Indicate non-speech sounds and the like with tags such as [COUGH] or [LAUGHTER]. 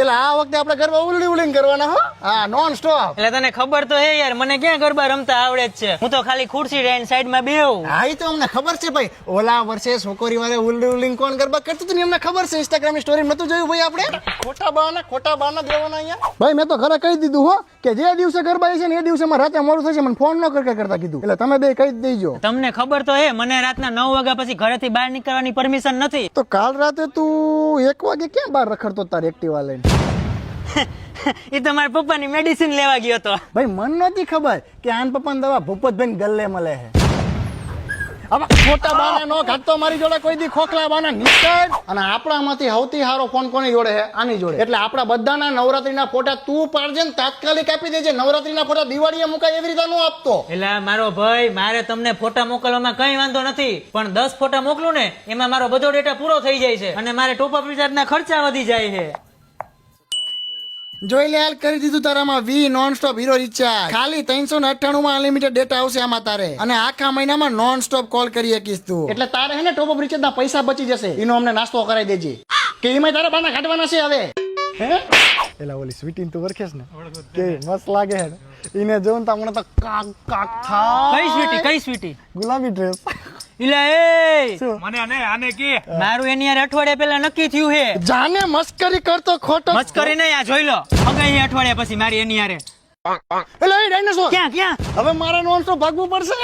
એટલે આ વખતે આપણે ગરબા ઉલડી ઉલડીને કરવાના હો. હા નોન સ્ટોપ એટલે તને ખબર તો હે યાર મને ક્યાં ગરબા રમતા આવડે જ છે? હું તો ખાલી ખુરશી લઈને સાઈડમાં બેવ હા તો અમને ખબર છે ભાઈ. ઓલા વર્ષે છોકરી વાળે ઉલડી ઉલડીને કોણ ગરબા કરતું હતું ને અમને ખબર છે ઇન્સ્ટાગ્રામની સ્ટોરી નતું જોયું ભાઈ આપણે? ખોટા બહાના ખોટા બહાના દેવાના અહીંયા. ભાઈ મેં તો ખરા કહી દીધું હો કે જે દિવસે ગરબા છે ને એ દિવસે મારે રાતે મોડું થશે મને ફોન ન કરતા કરતા કીધું. એટલે તમે બે કહી દેજો. તમને ખબર તો હે મને રાતના નવ વાગ્યા પછી ઘરેથી બહાર નીકળવાની પરમિશન નથી. તો કાલ રાતે તું એક વાગે ક્યાં બહાર રખડતો તાર એક્ટિવા લઈને [LAUGHS] એ તો મારા પપ્પાની મેડિસિન લેવા ગયો હતો ભાઈ મન નથી ખબર કે આન પપ્પાની દવા ભૂપતભાઈ ગલ્લે મળે છે. હવે ખોટા બાના નો ઘાટતો મારી જોડે કોઈ દી ખોખલા બાના નીકળ અને આપણામાંથી સૌથી સારો ફોન કોની જોડે છે? આની જોડે. એટલે આપણા બધાના નવરાત્રીના ફોટા તું પાડજે ને તાત્કાલિક આપી દેજે. નવરાત્રીના ફોટા દિવાળીએ મુકાય એવી રીતે નો આપતો. એટલે મારો ભાઈ મારે તમને ફોટા મોકલવામાં કઈ વાંધો નથી પણ દસ ફોટા મોકલું ને એમાં મારો બધો ડેટા પૂરો થઈ જાય છે. અને મારે ટોપ અપ રિચાર્જના ખર્ચા વધી જાય છે. જોઈ લે કરી દીધું તારામાં Vi non stop hero recharge ખાલી ત્રણસો ને અઠ્ઠાણું માં અનલિમિટેડ ડેટા આવશે આમાં તારે. અને આખા મહિનામાં નોન સ્ટોપ કોલ કરી શકીશ તું એટલે તારે હે ને ટોપ ઓફ રિચાર્જ ના પૈસા બચી જશે. એનો અમને નાસ્તો કરાવી દેજે. કે એમાં તારે બાના કાઢવાના છે હવે. હે? એલા ઓલી સ્વીટીન તું ઓળખેસ ને? કે મસ્ત લાગે હે ઈને એને તા મને તો કાક કાક થા કઈ સ્વીટી કઈ સ્વીટી ગુલાબી ડ્રેસ એટલે એ! મને આને આને કે. મારું એની યાર અઠવાડિયા પહેલા નક્કી થયું હે. જાને મસ્કરી કરતો ખોટો મસ્કરી નહીં આ જોઈ લો. અગાઈ અઠવાડિયા પછી મારી એની યારે. એટલે એ ડાયનોસોર ક્યાં ક્યાં? હવે મારે નોન સ્ટોપ ભાગવું પડશે.